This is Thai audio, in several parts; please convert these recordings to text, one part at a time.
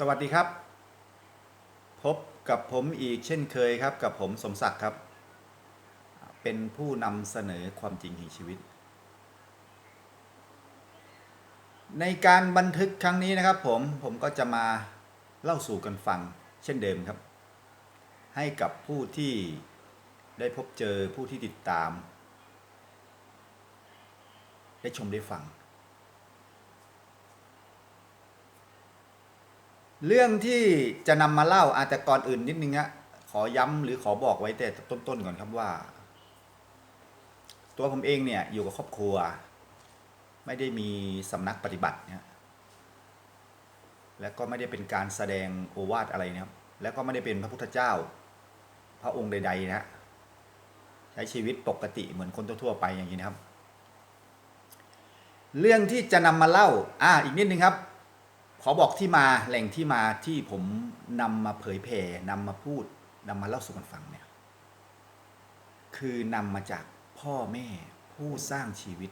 สวัสดีครับ พบกับผมอีกเช่นเคยครับ กับผมสมศักดิ์ครับ เป็นผู้นำเสนอความจริงแห่งชีวิต ในการบันทึกครั้งนี้นะครับ ผมผมก็จะมาเล่าสู่กันฟังเช่นเดิมครับ ให้กับผู้ที่ได้พบเจอผู้ที่ติดตาม ได้ชมได้ฟัง เรื่องที่จะนำมาเล่าอาจจะก่อนอื่นนิดนึงฮะขอย้ำหรือขอบอกไว้แต่ต้นๆก่อนครับว่า ตัวผมเองเนี่ยอยู่กับครอบครัว ไม่ได้มีสำนักปฏิบัติเนี่ยและก็ไม่ได้เป็นการแสดงโอวาทอะไรนะครับ แล้วก็ไม่ได้เป็นพระพุทธเจ้า พระองค์ใด ๆนะฮะใช้ชีวิตปกติเหมือนคนทั่วๆไปอย่างนี้นะครับ เรื่องที่จะนำมาเล่าอ่าอีกนิดนึงครับ ขอบอกที่มาแหล่งที่มาที่ผมนำมาเผยแผ่นำมาพูดนำมาเล่าสู่กันฟังเนี่ยคือนำมาจากพ่อแม่ผู้สร้างชีวิต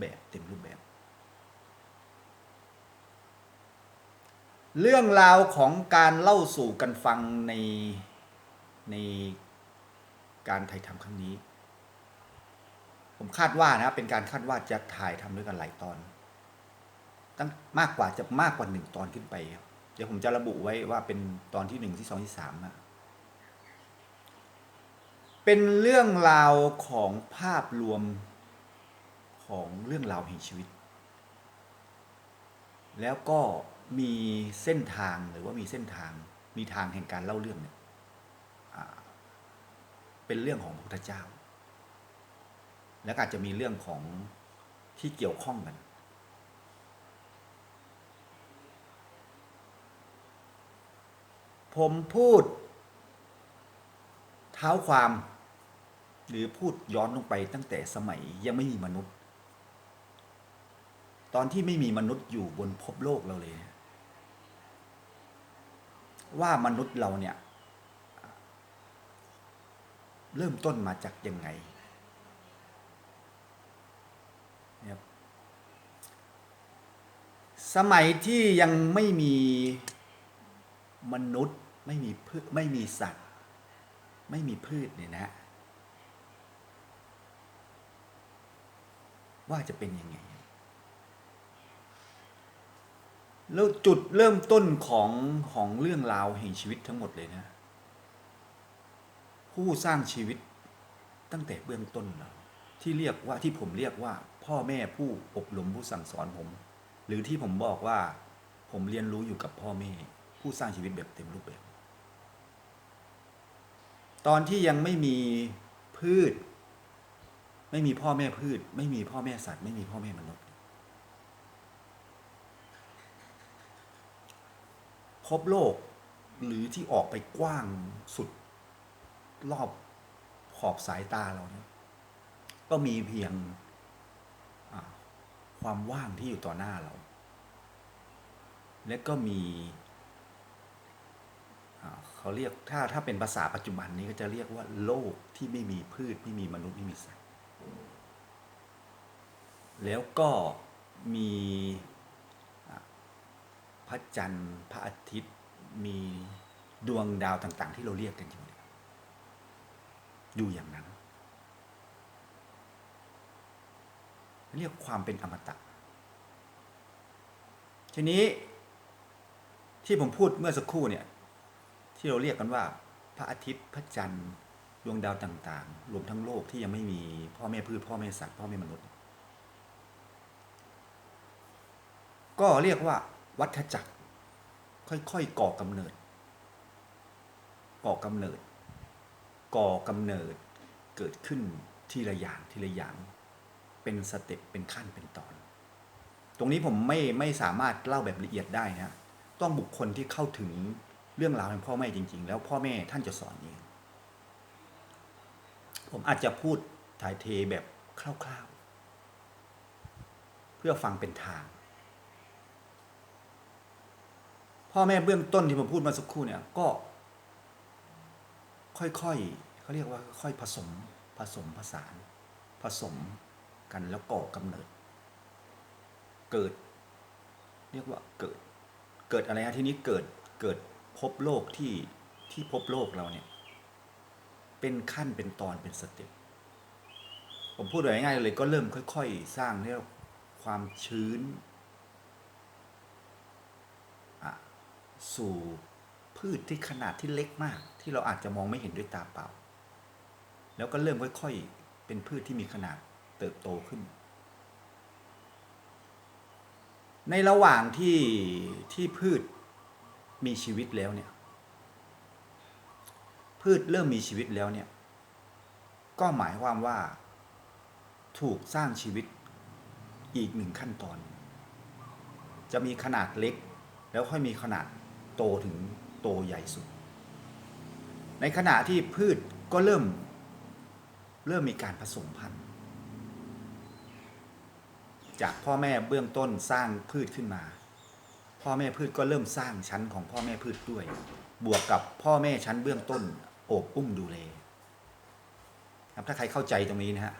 แบบเต็มรูปแบบ เรื่องราวของการเล่าสู่กันฟังในในการถ่ายทำครั้งนี้ ผมคาดว่านะเป็นการคาดว่าจะถ่ายทำด้วยกันหลายตอน ตั้งมากกว่าจะมากกว่าหนึ่งตอนขึ้นไปครับเดี๋ยวผมจะระบุไว้ว่าเป็นตอนที่หนึ่งที่สองที่สามนะเป็นเรื่องราวของภาพรวมของเรื่องราวแห่งชีวิต แล้วก็มีเส้นทางหรือว่ามีเส้นทางมีทางแห่งการเล่าเรื่องเนี่ยเป็นเรื่องของพระพุทธเจ้า แล้วอาจจะมีเรื่องของที่เกี่ยวข้องกัน ผมพูด เท้าความ หรือพูดย้อนลงไปตั้งแต่สมัยยังไม่มีมนุษย์ ตอนที่ไม่มีมนุษย์อยู่บนภพโลกเราเลย ว่ามนุษย์เราเนี่ย เริ่มต้นมาจากยังไงสมัยที่ยังไม่มีมนุษย์ ไม่มีพืชไม่มีสัตว์ ไม่มีพืชเนี่ยนะ ว่าจะเป็นยังไง แล้วจุดเริ่มต้นของของเรื่องราวแห่งชีวิตทั้งหมดเลยนะ ผู้สร้างชีวิตตั้งแต่เบื้องต้นเราที่เรียกว่าที่ผมเรียกว่า พ่อแม่ผู้อบรมผู้สั่งสอนผม หรือที่ผมบอกว่าผมเรียนรู้อยู่กับพ่อแม่ ผู้สร้างชีวิตแบบเต็มรูปแบบ ตอนที่ยังไม่มีพืช ไม่มีพ่อแม่พืช ไม่มีพ่อแม่สัตว์ ไม่มีพ่อแม่มนุษย์พบโลกหรือที่ออกไปกว้างสุดรอบขอบสายตาเราเนี่ยก็มีเพียงความว่างที่อยู่ต่อหน้าเรา และก็มี เขาเรียกถ้าถ้าเป็นภาษาปัจจุบันนี้ก็จะเรียกว่าโลกที่ไม่มีพืชไม่มีมนุษย์ไม่มีสัตว์ แล้วก็มีพระจันทร์พระอาทิตย์มีดวงดาวต่างๆ ที่เราเรียกกันอยู่อยู่อย่างนั้น เรียกความเป็นอมตะ ทีนี้ที่ผมพูดเมื่อสักครู่เนี่ย ที่เราเรียกกันว่า พระอาทิตย์พระจันทร์ดวงดาวต่างๆ รวมทั้งโลกที่ยังไม่มีพ่อแม่พืชพ่อแม่สัตว์พ่อแม่มนุษย์ ก็เรียกว่าวัฏจักร ค่อยๆก่อกำเนิด ก่อกำเนิด ก่อกำเนิดเกิดขึ้นทีละอย่างทีละอย่าง เป็นสเต็ปเป็นขั้นเป็นตอน ตรงนี้ผมไม่ไม่สามารถเล่าแบบละเอียดได้นะต้องบุคคลที่เข้าถึง เรื่องราวของพ่อแม่จริง ๆ แล้วพ่อแม่ท่านจะสอนเองผมอาจจะพูดถ่ายเทแบบคร่าวๆ เพื่อฟังเป็นทาง พ่อแม่เบื้องต้นที่ผมพูดมาสักครู่เนี่ยก็ ค่อยๆเขาเรียกว่าค่อยผสมผสมผสาน ผสมกันแล้วก่อกำเนิด เกิด เรียกว่าเกิด เกิดอะไรฮะทีนี้เกิดเกิด พบโลกที่ที่พบโลกเราเนี่ย เป็นขั้นเป็นตอนเป็นสเต็ปผมพูดง่ายๆเลยก็เริ่มค่อยๆ สร้างเรียกความชื้นอะสู่พืชที่ขนาดที่เล็กมาก ที่เราอาจจะมองไม่เห็นด้วยตาเปล่า แล้วก็เริ่มค่อยๆ เป็นพืชที่มีขนาดเติบโตขึ้น ในระหว่างที่ที่พืช มีชีวิตแล้วเนี่ย พืชเริ่มมีชีวิตแล้วเนี่ย ก็หมายความว่า ถูกสร้างชีวิตอีกหนึ่งขั้นตอน จะมีขนาดเล็ก แล้วค่อยมีขนาดโตถึงโตใหญ่สุด ในขณะที่พืชก็เริ่ม เริ่มมีการผสมพันธุ์ จากพ่อแม่เบื้องต้นสร้างพืชขึ้นมา พ่อแม่พืชก็เริ่มสร้างชั้นของพ่อแม่พืชด้วย บวกกับพ่อแม่ชั้นเบื้องต้นโอบอุ้มดูแลครับถ้าใครเข้าใจตรงนี้นะฮะ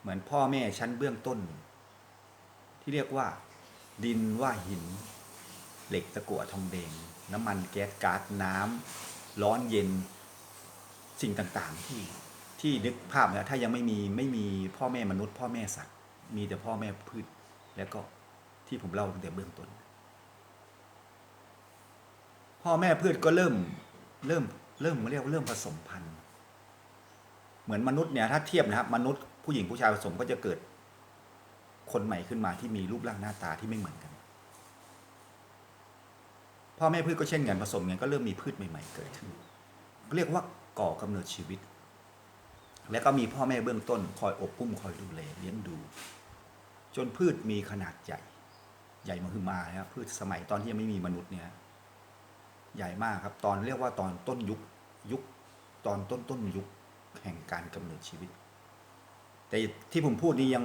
เหมือนพ่อแม่ชั้นเบื้องต้น ที่เรียกว่า ดินว่าหิน เหล็กตะกั่วทองแดงน้ำมันแก๊สก๊าซน้ำร้อนเย็นสิ่งต่างๆที่ที่นึกภาพนะถ้ายังไม่มีไม่มีพ่อแม่มนุษย์ พ่อแม่สัตว์ มีแต่พ่อแม่พืชแล้วก็ ที่ผมเล่าตั้งแต่เบื้องต้น พ่อแม่พืชก็เริ่มเริ่มเริ่มเรียกว่าเริ่มผสมพันธุ์ เหมือนมนุษย์เนี่ยถ้าเทียบนะครับ มนุษย์ผู้หญิงผู้ชายผสมก็จะเกิด คนใหม่ขึ้นมาที่มีรูปร่างหน้าตาที่ไม่เหมือนกัน พ่อแม่พืชก็เช่นกันผสมกันก็เริ่มมีพืชใหม่ ๆ เกิดขึ้น เรียกว่าก่อกำเนิดชีวิต แล้วก็มีพ่อแม่เบื้องต้น คอยอบอุ้มคอยดูแลเลี้ยงดู จนพืชมีขนาดใหญ่ ใหญ่มาคือมาครับพืชสมัยตอนที่ยังไม่มีมนุษย์เนี่ยใหญ่มากครับ ตอนเรียกว่าตอนต้นยุคยุคตอนต้นต้นยุคแห่งการกำเนิดชีวิต แต่ที่ผมพูดนี่ยัง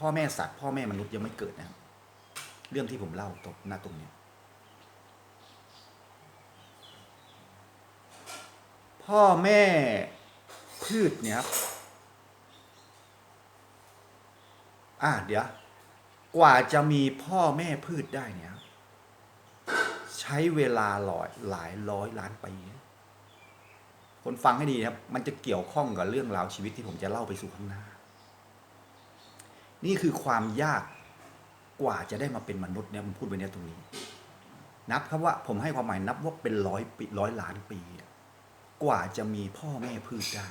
พ่อแม่สัตว์พ่อแม่มนุษย์ยังไม่เกิดนะครับเรื่องที่ผมเล่าตรงหน้าตรงเนี้ยพ่อแม่พืชเนี่ยครับอ่าเดี๋ยว กว่าจะมีพ่อแม่พืชได้เนี่ย ใช้เวลาหลายหลายร้อยล้านปีคนฟังให้ดีนะครับ มันจะเกี่ยวข้องกับเรื่องราวชีวิตที่ผมจะเล่าไปสู่ข้างหน้า นี่คือความยากกว่าจะได้มาเป็นมนุษย์เนี่ยผมพูดไปเนี่ยตรงนี้ นับครับว่าผมให้ความหมายนับว่าเป็นร้อยปีร้อยล้านปี กว่าจะมีพ่อแม่พืชได้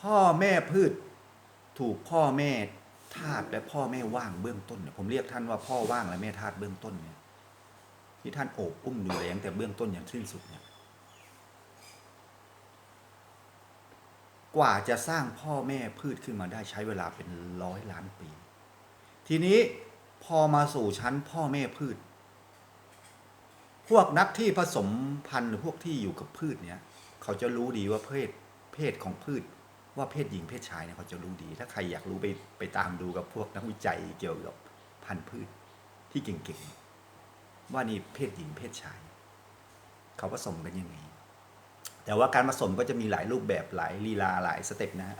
พ่อแม่พืช ถูกพ่อแม่ธาตุและพ่อแม่ว่างเบื้องต้นเนี่ยผมเรียกท่านว่าพ่อว่างและแม่ธาตุเบื้องต้นเนี่ยที่ท่านโอบอุ้มดูแลตั้งแต่เบื้องต้นอย่างสิ้นสุดเนี่ยกว่าจะสร้างพ่อแม่พืชขึ้นมาได้ใช้เวลาเป็นร้อยล้านปี ทีนี้พอมาสู่ชั้นพ่อแม่พืช พวกนักที่ผสมพันธุ์หรือพวกที่อยู่กับพืชเนี่ย เขาจะรู้ดีว่าเพศเพศของพืช ว่าเพศหญิงเพศชายเนี่ยเขาจะรู้ดี ถ้าใครอยากรู้ไปไปตามดูกับพวกนักวิจัยเกี่ยวกับพันธุ์พืชที่เก่งๆ ว่านี่เพศหญิงเพศชาย เขาผสมกันยังไง แต่ว่าการผสมก็จะมีหลายรูปแบบหลายลีลาหลายสเต็ปนะ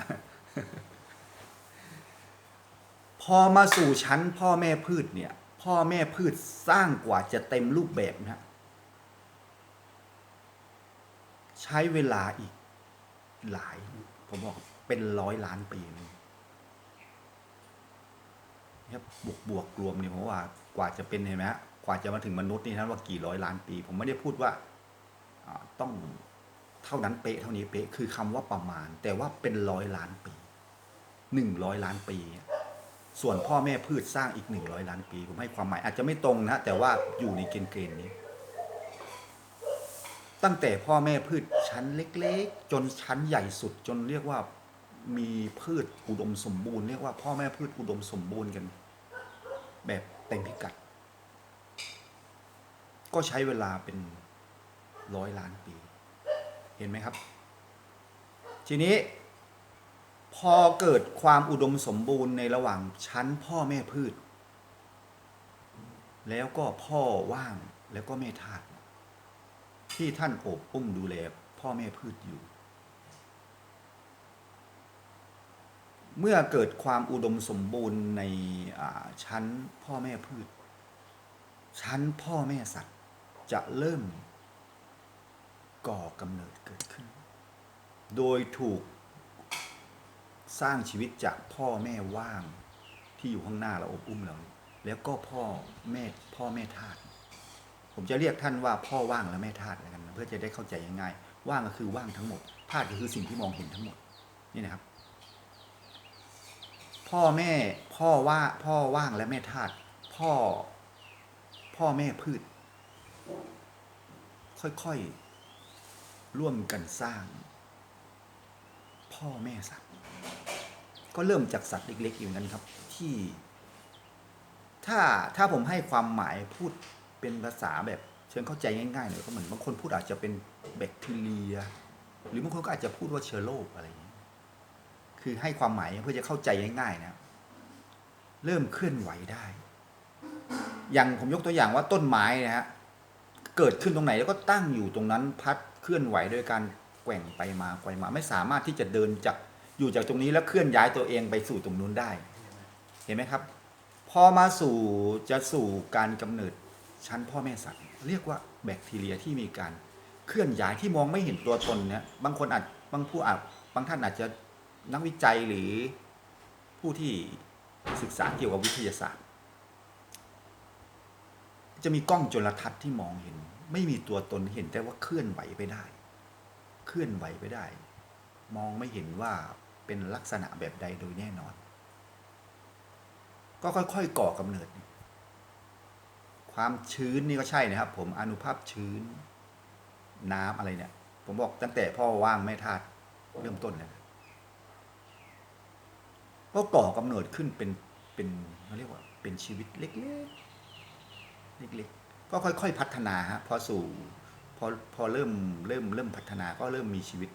พอมาสู่ชั้นพ่อแม่พืชเนี่ย พ่อแม่พืชสร้างกว่าจะเต็มรูปแบบนะฮะใช้เวลาอีกหลายผมบอก เป็นร้อยล้านปีนะครับบวกบวกรวมเนี่ยผมว่ากว่าจะเป็นเห็นไหมฮะกว่าจะมาถึงมนุษย์นี่ท่านว่ากี่ร้อยล้านปี ผมไม่ได้พูดว่าต้องเท่านั้นเป๊ะเท่านี้เป๊ะคือคำว่าประมาณ แต่ว่าเป็นร้อยล้านปีหนึ่งร้อยล้านปี ส่วนพ่อแม่พืชสร้างอีกหนึ่งร้อยล้านปี ผมให้ความหมายอาจจะไม่ตรงนะ แต่ว่าอยู่ในเกณฑ์เกณฑ์นี้ ตั้งแต่พ่อแม่พืชชั้นเล็ก ๆ จนชั้นใหญ่สุดจนเรียกว่า มีพืชอุดมสมบูรณ์เรียกว่าพ่อแม่พืชอุดมสมบูรณ์กัน แบบเต็มพิกัด ก็ใช้เวลาเป็นร้อยล้านปี เห็นไหมครับ ทีนี้ พอเกิดความอุดมสมบูรณ์ในระหว่างชั้นพ่อแม่พืช แล้วก็พ่อว่างแล้วก็แม่ธาตุที่ท่านโอบอุ้มดูแลพ่อแม่พืชอยู่ เมื่อเกิดความอุดมสมบูรณ์ในชั้นพ่อแม่พืช ชั้นพ่อแม่สัตว์จะเริ่มก่อกำเนิดเกิดขึ้น โดยถูกสร้างชีวิตจากพ่อแม่ว่างที่อยู่ข้างหน้าเราอบอุ้มเรา แล้วก็พ่อแม่พ่อแม่ธาตุผมจะเรียกท่านว่าพ่อว่างและแม่ธาตุแล้วกัน เพื่อจะได้เข้าใจง่ายๆว่างก็คือว่างทั้งหมดธาตุก็คือสิ่งที่มองเห็นทั้งหมดนี่นะครับ พ่อแม่พ่อว่าพ่อว่างและแม่ธาตุพ่อ พ่อแม่พืช ค่อยๆ ร่วมกันสร้าง พ่อแม่สัตว์ ก็เริ่มจากสัตว์เล็กๆ อยู่นั้นครับ ที่ ถ้าถ้าผมให้ความหมายพูดเป็นภาษาแบบเชิงเข้าใจง่ายๆหน่อยก็เหมือนบางคนพูดอาจจะเป็นแบคทีเรีย หรือบางคนก็อาจจะพูดว่าเชื้อโรคอะไรอย่างนี้ คือให้ความหมายเพื่อจะเข้าใจง่ายๆนะเริ่มเคลื่อนไหวได้ อย่างผมยกตัวอย่างว่าต้นไม้นะฮะเกิดขึ้นตรงไหนแล้วก็ตั้งอยู่ตรงนั้นพัดเคลื่อนไหวโดยการแกว่งไปมาแกว่งมา ไม่สามารถที่จะเดินจากอยู่จากตรงนี้แล้วเคลื่อนย้ายตัวเองไปสู่ตรงนู้นได้ เห็นไหมครับ พอมาสู่จะสู่การกำเนิดชั้นพ่อแม่สัตว์เรียกว่าแบคทีเรียที่มีการเคลื่อนย้ายที่มองไม่เห็นตัวตนเนี่ยบางคนอาจบางผู้อาจบางท่านอาจจะ นักวิจัยหรือผู้ที่ศึกษาเกี่ยวกับวิทยาศาสตร์ จะมีกล้องจุลทรรศน์ที่มองเห็น ไม่มีตัวตนเห็นแต่ว่าเคลื่อนไหวไปได้ เคลื่อนไหวไปได้ มองไม่เห็นว่าเป็นลักษณะแบบใดโดยแน่นอน ก็ค่อยๆก่อกำเนิด ความชื้นนี่ก็ใช่นะครับ ผมอนุภาพชื้น น้ำอะไรเนี่ย ผมบอกตั้งแต่พ่อว่างแม่ธาตุเริ่มต้นเลย ก็ก่อกำเนิดขึ้นเป็นเป็นเขาเรียกว่าเป็นชีวิตเล็กๆเล็กๆก็ค่อยๆพัฒนาฮะพอสู่พอพอเริ่มเริ่มเริ่มพัฒนาก็เริ่มมีชีวิต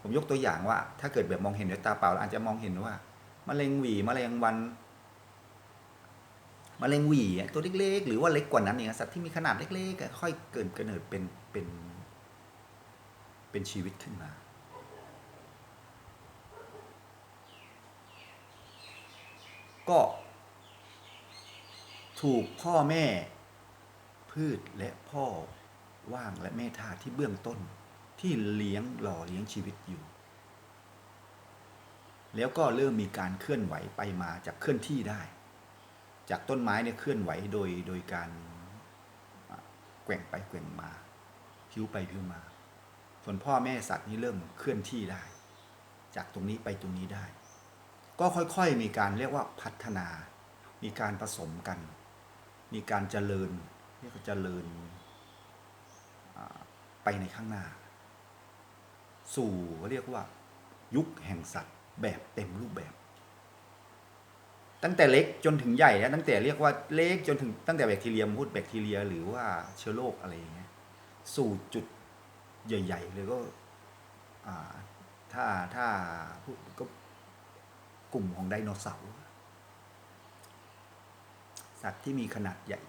ผมยกตัวอย่างว่า ถ้าเกิดแบบมองเห็นด้วยตาเปล่าอาจจะมองเห็นว่ามะเร็งหวีมะเร็งวันมะเร็งหวีตัวเล็กๆ หรือว่าเล็กกว่านั้นเองสัตว์ที่มีขนาดเล็กๆค่อยเกิดกำเนิดเป็นเป็นเป็นชีวิตขึ้นมา ก็ถูกพ่อแม่พืชและพ่อว่างและแม่ธาตุที่เบื้องต้นที่เลี้ยงหล่อเลี้ยงชีวิตอยู่ แล้วก็เริ่มมีการเคลื่อนไหวไปมาจากเคลื่อนที่ได้ จากต้นไม้เนี่ยเคลื่อนไหวโดยโดยการแกว่งไปแกว่งมา พิ้วไปพิ้วมา ส่วนพ่อแม่สัตว์นี่เริ่มเคลื่อนที่ได้ จากตรงนี้ไปตรงนี้ได้ ก็ค่อยๆมีการเรียกว่าพัฒนา มีการผสมกัน มีการเจริญเรียกว่าเจริญไปในข้างหน้า สู่เรียกว่า ยุคแห่งสัตว์แบบเต็มรูปแบบ ตั้งแต่เล็กจนถึงใหญ่นะตั้งแต่เรียกว่าเล็กจนถึงตั้งแต่แบคทีเรียมพูดแบคทีเรีย หรือว่าเชื้อโรคอะไรอย่างเงี้ยสู่จุดใหญ่ๆเลยก็ถ้าถ้าพูดก็ ลุ่มของไดโนเสาร์สัตว์ที่มีขนาดใหญ่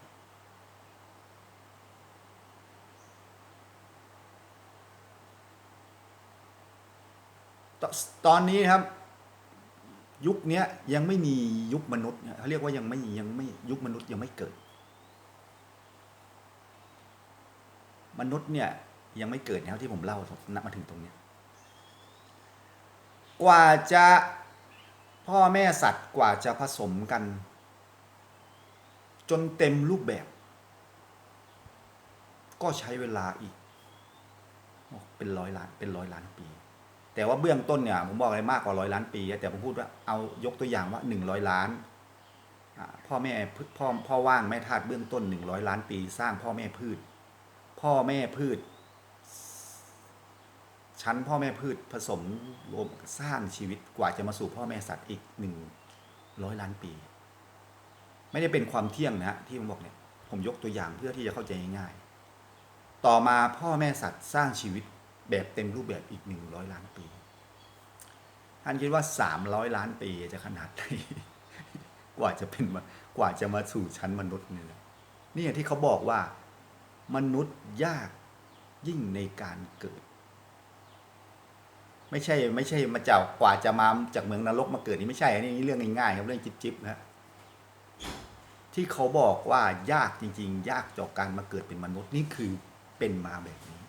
ตตอนนี้ครับ ยุคนี้ยังไม่มียุคมนุษย์เขาเรียกว่ายังไม่ยังไม่ยุคมนุษย์ยังไม่เกิด มนุษย์เนี่ยยังไม่เกิดนะครับที่ผมเล่านับมาถึงตรงนี้ กว่าจะ พ่อแม่สัตว์กว่าจะผสมกัน จนเต็มรูปแบบ ก็ใช้เวลาอีก เป็นร้อยล้านเป็นร้อยล้านปี แต่ว่าเบื้องต้นเนี่ยผมบอกเลยมากกว่าร้อยล้านปี แต่ผมพูดว่าเอายกตัวอย่างว่าหนึ่งร้อยล้านพ่อแม่พืชพ่อพ่อว่างแม่ธาตุเบื้องต้นหนึ่งร้อยล้านปี สร้างพ่อแม่พืช พ่อแม่พืช ชั้นพ่อแม่พืชผสมรวมสร้างชีวิตกว่าจะมาสู่พ่อแม่สัตว์อีกหนึ่งร้อยล้านปี ไม่ได้เป็นความเที่ยงนะที่ผมบอกเนี่ยผมยกตัวอย่างเพื่อที่จะเข้าใจง่ายๆต่อมาพ่อแม่สัตว์สร้างชีวิตแบบเต็มรูปแบบอีกหนึ่งร้อยล้านปี ท่านคิดว่าสามร้อยล้านปีจะขนาดไหนกว่าจะเป็นกว่าจะมาสู่ชั้นมนุษย์เนี่ยนะนี่ที่เขาบอกว่ามนุษย์ยากยิ่งในการเกิด ไม่ใช่ไม่ใช่มาจากกว่าจะมาจากเมืองนรกมาเกิดนี่ไม่ใช่อันนี้เรื่องง่ายๆครับเรื่องจิ๊บๆนะฮะที่เขาบอกว่ายากจริง ๆ ยากจากการมาเกิดเป็นมนุษย์นี่คือเป็นมาแบบนี้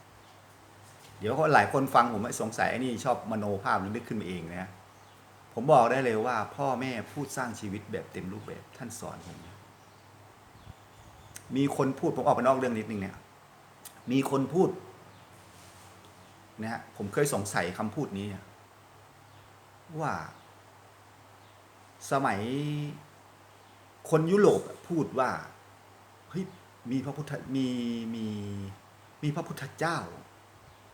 เดี๋ยวหลายคนฟังผมสงสัยไอ้นี่ชอบมโนภาพนึกขึ้นมาเองนะผมบอกได้เลยว่า พ่อแม่พูดสร้างชีวิตแบบเต็มรูปแบบท่านสอนผมมีคนพูดผมออกไปนอกเรื่องนิดนึงเนี่ยมีคนพูด นะฮะผมเคยสงสัยคำพูดนี้ ว่า สมัยคนยุโรปพูดว่าเฮ้ยมีพระพุทธมีมีมีพระพุทธเจ้า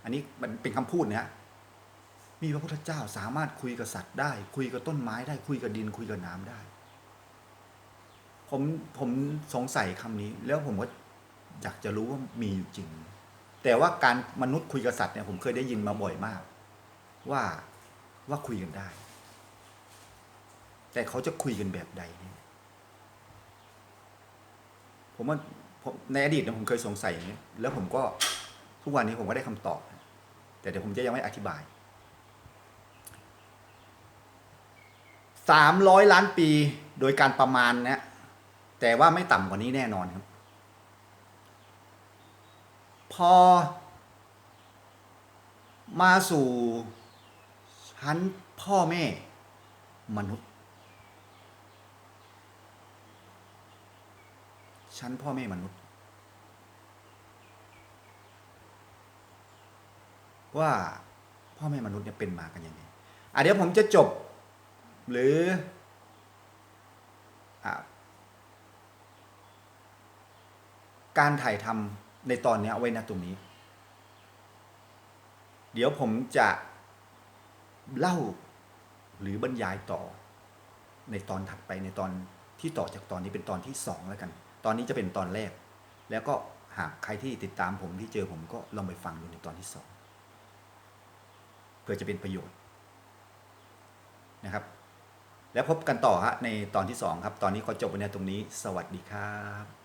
อันนี้มันเป็นคำพูดนะฮะมีพระพุทธเจ้าสามารถคุยกับสัตว์ได้ คุยกับต้นไม้ได้คุยกับดินคุยกับน้ำได้ ผมผมสงสัยคำนี้ แล้วผมก็อยากจะรู้ว่ามีอยู่จริง แต่ว่าการมนุษย์คุยกับสัตว์เนี่ยผมเคยได้ยินมาบ่อยมาก ว่าว่าคุยกันได้ แต่เขาจะคุยกันแบบใดเนี่ยผมว่าในอดีตเนี่ยผมเคยสงสัยอย่างนี้แล้วผมก็ทุกวันนี้ผมก็ได้คำตอบ แต่เดี๋ยวผมจะยังไม่อธิบายสามร้อยล้านปีโดยการประมาณนะแต่ว่าไม่ต่ำกว่านี้แน่นอนครับ พอ มาสู่ชั้นพ่อแม่ มนุษย์ ชั้นพ่อแม่มนุษย์ ว่าพ่อแม่มนุษย์เนี่ยเป็นมากันยังไงอะเดี๋ยวผมจะจบ หรืออะการถ่ายทำ ในตอนนี้ไว้นะตรงนี้ เดี๋ยวผมจะเล่าหรือบรรยายต่อ ในตอนถัดไปในตอนที่ต่อจากตอนนี้เป็นตอนที่สองแล้วกัน ตอนนี้จะเป็นตอนแรก แล้วก็หากใครที่ติดตามผมที่เจอผมก็ลองไปฟังดูในตอนที่สองเพื่อจะเป็นประโยชน์นะครับ แล้วพบกันต่อฮะในตอนที่สองครับ ตอนนี้ขอจบไว้ในตรงนี้ สวัสดีครับ